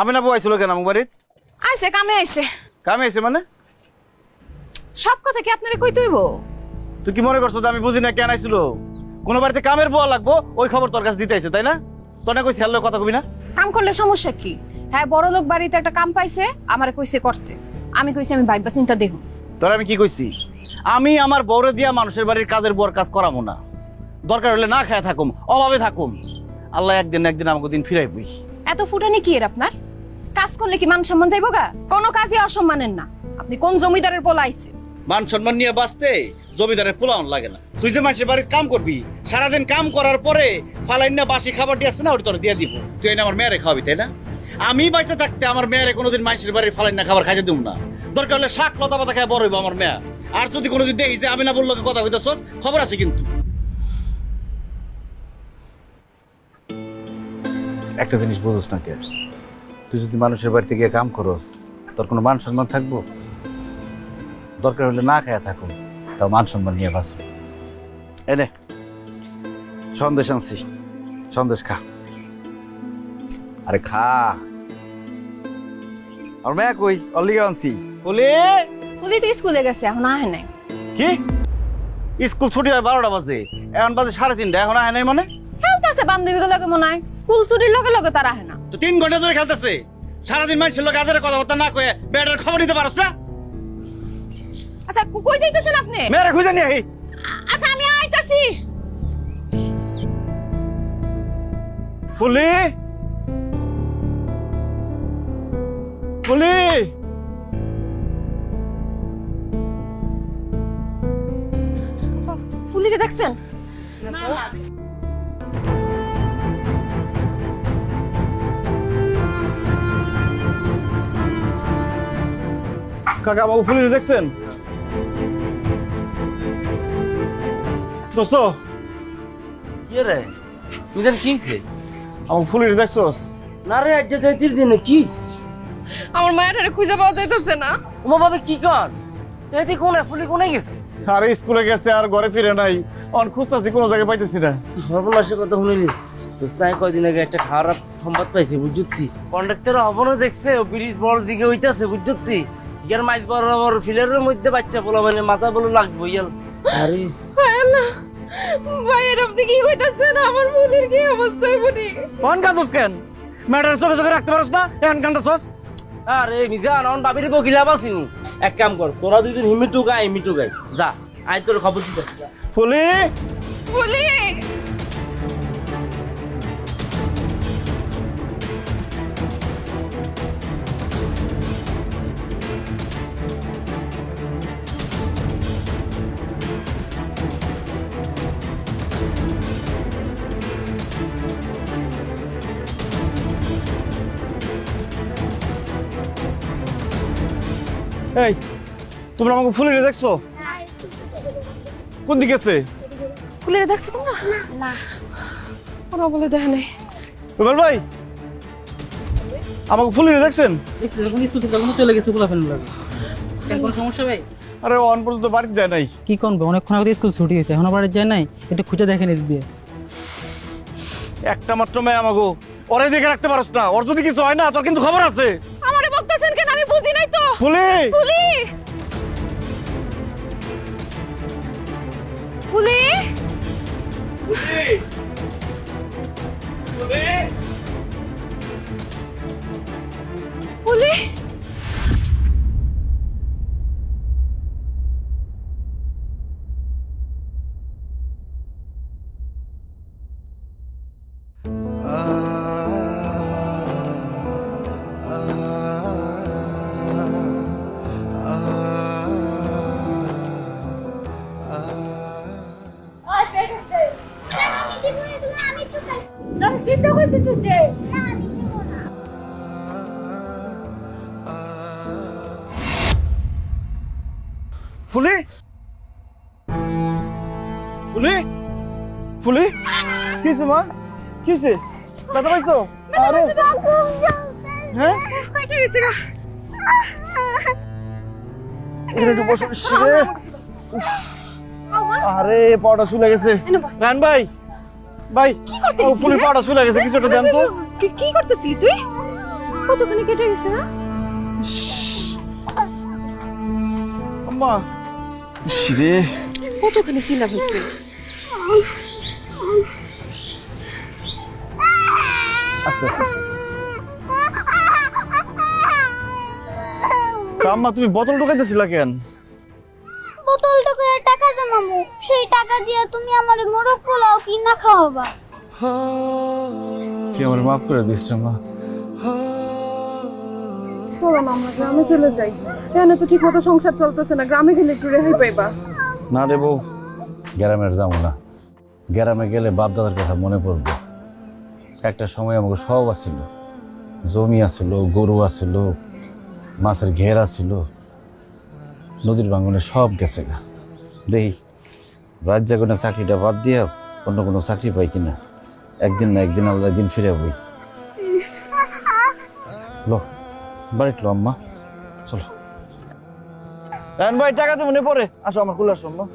আমি না বইছিল কেন আমার বাড়িতে? আইছে কামে আইছে। কামে এসে মানে? সব কথা কি আপনারে কই তুইব তুই কি মনে করছ যে আমি বুঝি না কেন আইছিল? কোন বাড়িতে কামের বল লাগবো ওই খবর তোর কাছে দিতে আইছে তাই না? তোর না কই ছেলে কথা কবি না? কাম করলে সমস্যা কি? হ্যাঁ বড় লোক বাড়িতে একটা কাম পাইছে আমারে কইছে করতে। আমি কইছি আমি ভাইবা চিন্তা দেখুন তোর আমি কি কইছি? আমি আমার বউরে দিয়া মানুষের বাড়ির কাজের বর কাজ করাবো না। দরকার হলে না খায় থাকুম অভাবে থাকুম। আল্লাহ একদিন একদিন আমাকে দিন ফিরাইবই। এত ফুটানি কি এর আপনার? কাজ করলে কি মান সম্মান যাইব গা? কোনো কাজই অসম্মানের না। আপনি কোন জমিদারের পোলা আইছে মান সম্মান নিয়ে বাঁচতে জমিদারের পোলাওন লাগে না। তুই যে মানুষের বাড়ির কাম করবি সারাদিন কাম করার পরে ফালাইন না বাসি খাবার দিয়ে আসছে না ওটা তোর দিয়ে দিব। তুই এনে আমার মেয়েরে খাওয়াবি তাই না? আমি বাইসে থাকতে আমার মেয়েরে কোনোদিন মানুষের বাড়ির ফালাইন না খাবার খাইতে দিব না। দরকার হলে শাক লতা পাতা খায় বড় হইব আমার মেয়ে। আর যদি কোনোদিন দেখি যে আমি না বলল কথা হইতেছস খবর আছে কিন্তু। একটা জিনিস বুঝোস না কে? তুই যদি মানুষের বাড়িতে গিয়ে কাম করস তোর কোনো মান সম্মান থাকব? দরকার হলে না খায়া থাকুন তাও মান সম্মান নিয়ে বাঁচো এনে সন্দেশ আনছি। সন্দেশ খা। আরে খা। আর মেয়া কই? অল্লিগা আনছি। বলে ফুলি তো স্কুলে গেছে এখন আহে নাই। কি? স্কুল ছুটি হয় বারোটা বাজে এখন বাজে সাড়ে তিনটা এখন আহে নাই মানে? খেলতেছে বান্ধবীগুলো লগে মনে হয় স্কুল ছুটির লগে লগে তারা আহে না। তো তিন ঘণ্টা ধরে খেলতেছে। সারাদিন মানুষের লোক আজারে কথাবার্তা না কয়ে বেটার খবর নিতে পারস না? আচ্ছা কই যাইতেছেন আপনি? মেয়েরা খুঁজে নিয়ে আহি। আচ্ছা আমি আইতাছি। ফুলি? ফুলি? ফুলিরে দেখছেন? কাকা বাবু ফুলি দেখছেন? দোস্ত। কি রে ইদান কি হইছে? আমার ফুলি দেখছস? না রে আজ যে তিন দিনে কি আমার মায়ের খুঁজে পাওয়া যাইতেছে না। উমা ভাবে কি কর? এদি কোনে ফুলি কোনে গেছে? আরে স্কুলে গেছে আর ঘরে ফিরে নাই। অন খুঁজতাছি কোনো জায়গায় পাইতেছি না। সর্বনাশের কথা শুনিলি? আমি কয়দিন আগে একটা খারাপ সংবাদ পাইছি বুঝছি কন্ডাক্টর অবনও দেখছে ও ব্রিজ বড় দিকে হইতাছে বুঝছি ইয়ার মাইজ বরাবর ফিলের মধ্যে বাচ্চা বলা মানে মাথা বলে লাগবো ইয়ার আরে। ভাইয়ের আপনি কি কইতাছেন? আমার ফুলির কি অবস্থা হইবনি কোন কাঁদছ কেন? ম্যাটার চোখে চোখে রাখতে পারস না এখন কান্দছস আরে মিজান আমার বাবির বকিলা বাসিনি। এক কাম কর তোরা দুদিন হিমিটু গাই হিমিটু গাই যা আয় তোর খবর দিতে। ফুলি! ফুলি! এই তোমরা আমাকে ফুলি দেখছ? কোন দিকে আছে? ফুলিরে দেখছ তোমরা? না। ওরা বলে দেখে নাই। রুবেল ভাই আমাকে ফুলি দেখছেন? যখন স্কুল থেকে তখন চলে গেছে বলা ফেলুন লাগে? কোনো সমস্যা ভাই? আরে অন পর্যন্ত বাড়িতে যায় নাই। কি করব অনেকক্ষণ আগে স্কুল ছুটি হয়েছে এখনও বাড়ি যায় নাই? একটু খুঁজে দেখেন দিয়ে একটা মাত্র মেয়ে আমাকে ওরে দেখে রাখতে পারস না। ওর যদি কিছু হয় না তোর কিন্তু খবর আছে। ফুলি ফুলি ফুলি ফুলি ফুলি? ফুলি? ফুলি? কিসে মা? কিসে ব্যথা পাইছো? আরে। হ্যাঁ? কয়টা গেছে গা। একটু বসে। আরে চুলে গেছে। রান ভাই ভাই ও ফুলির? পাউডার চুলে গেছে কিছু একটা দেন তো। কি- করতেছিলি তুই? কতখানি কেটে গেছে না? আম্মা। রে কতখানি আচ্ছা আচ্ছা আম্মা তুমি বোতল ঢুকাইতেছিলা কেন? সেই টাকা দিয়ে তুমি আমার মোরগ পোলাও কিনা খাওয়াবা? তুই আমার মাফ করে দিস মা চলো না আমরা গ্রামে চলে যাই। এখানে তো ঠিক মতো সংসার চলতেছে না গ্রামে গেলে একটু রেহাই পাইবা। না রে বউ গ্রামের যাব না। গ্রামে গেলে বাপ দাদার কথা মনে পড়বে। একটা সময় আমাকে সব আছিল। জমি আছিল গরু আছিল মাছের ঘের আছিল। নদীর বাঙ্গনে সব গেছে গা। দেখি। রাজ্যে কোনো চাকরিটা বাদ দিয়ে অন্য কোনো চাকরি পাই কিনা। একদিন না একদিন আল্লাহ একদিন ফিরে বই লো, বাড়ি লো আম্মা। চলো। ভাই, টাকা তো মনে পড়ে আসো আমার কুলার সম্ভব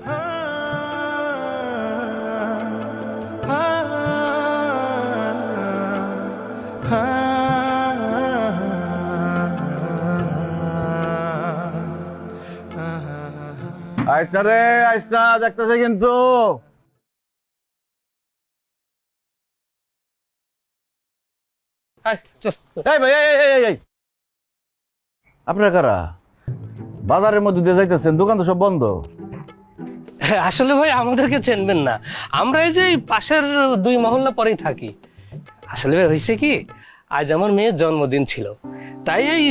আইসনা রে আইসনা দেখতেছে কিন্তু। আপনারা কারা? বাজারের মধ্যে দিয়ে যাইতেছেন দোকান তো সব বন্ধ। আসলে ভাই আমাদেরকে চেনবেন না। আমরা এই যে পাশের দুই মহল্লা পরেই থাকি। আসলে ভাই হয়েছে কি আজ আমার মেয়ের জন্মদিন ছিল। তাই এই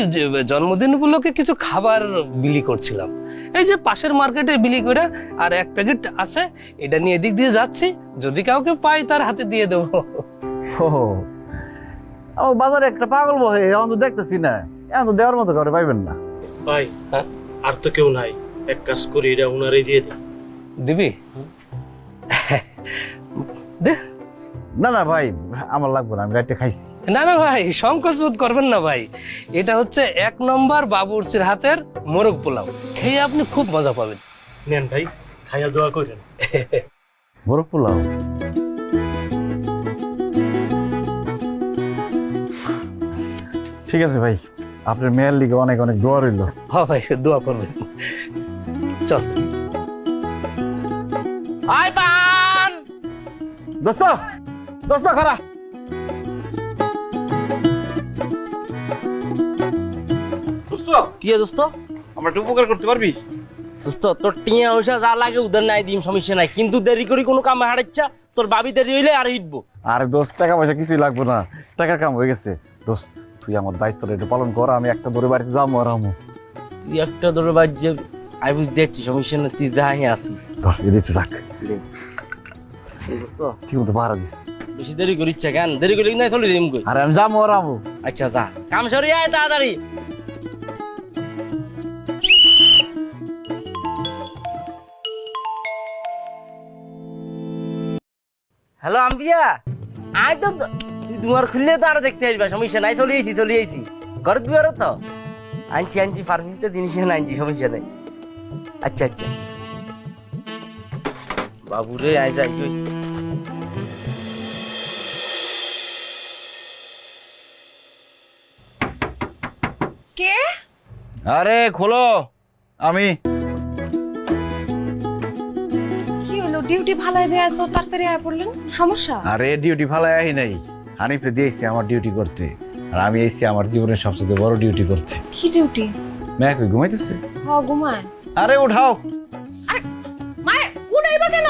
জন্মদিন উপলক্ষে কিছু খাবার বিলি করছিলাম। এই যে পাশের মার্কেটে বিলি করে আর এক প্যাকেট আছে এটা নিয়ে এদিক দিয়ে যাচ্ছি যদি কাউকে পাই তার হাতে দিয়ে দেবো। ও আমার বাজারে একটা পাগল বহে এখন তো দেখতেছি না। এখন তো দেওয়ার মতো করে পাইবেন না। ভাই হ্যাঁ? আর তো কেউ নাই। এক কাজ করি এটা উনারই দিয়ে দিই। দিবি? দে। না না ভাই আমার লাগবে না আমি রাইটে খাইছি। না না ভাই সংকোচ বোধ করবেন না ভাই। এটা হচ্ছে এক নম্বর বাবুর্চির হাতের মোরগ পোলাও। খেয়ে আপনি খুব মজা পাবেন। নেন ভাই খাইয়া দোয়া করেন। বড় পোলাও? ঠিক আছে ভাই আপনার মেয়ের লিগে অনেক অনেক দোয়া রইল। হ ভাই দোয়া করবেন। চল। আয় পান! দোস্ত! দোস্ত খারা দোস্ত কি দোস্ত? আমার একটু উপকার করতে পারবি? দোস্ত তোর টিয়া ওষা যা লাগে উদার নাই দিম সমস্যা নাই। কিন্তু দেরি করি কোনো কামে হারাচ্ছা তোর বাবি দেরি হইলে আর হিটবো। আরে দোস্ত টাকা পয়সা কিছুই লাগবে না। টাকার কাম হয়ে গেছে। দোস্ত তুই আমার দায়িত্বটা একটু পালন কর আমি একটা দূরে বাড়িতে যাব আর আমো। তুই একটা ধরে বাজ্যে আই বুঝ দেখছি সমস্যা না তুই যাই আসি। এদিকে একটু রাখ। ঠিক মতো ভাড়া দিস। বেশি দেরি করিচ্ছে কেন? দেরি করি না চলে দিম কই? আরে আমি যাব আর আচ্ছা যা। কাম সরি আয় তাড়াতাড়ি। হ্যালো আম্বিয়া। আয় তো তুই দুয়ার খুললে তো আরও দেখতে আসবা সমস্যা নাই চলে এসি চলে এসি ঘর দুয়ারও তো? আনছি আনছি ফার্মেসিতে জিনিস আনছি সমস্যা নাই। আচ্ছা আচ্ছা। বাবুরে আয় যাই আরে খোলো। আমি। কি হলো? ডিউটি ভালাই দেয়া তো তাড়াতাড়ি আয় পড়লেন? সমস্যা? আরে ডিউটি ফালাই আহি নাই। হানিফে দিয়েছি আমার ডিউটি করতে। আর আমি এসেছি আমার জীবনের সবচেয়ে বড় ডিউটি করতে। কি ডিউটি? মেয়ে কই ঘুমাইতেছে? হ ঘুমায়। আরে উঠাও। আরে মায়ের উঠাইবা কেন?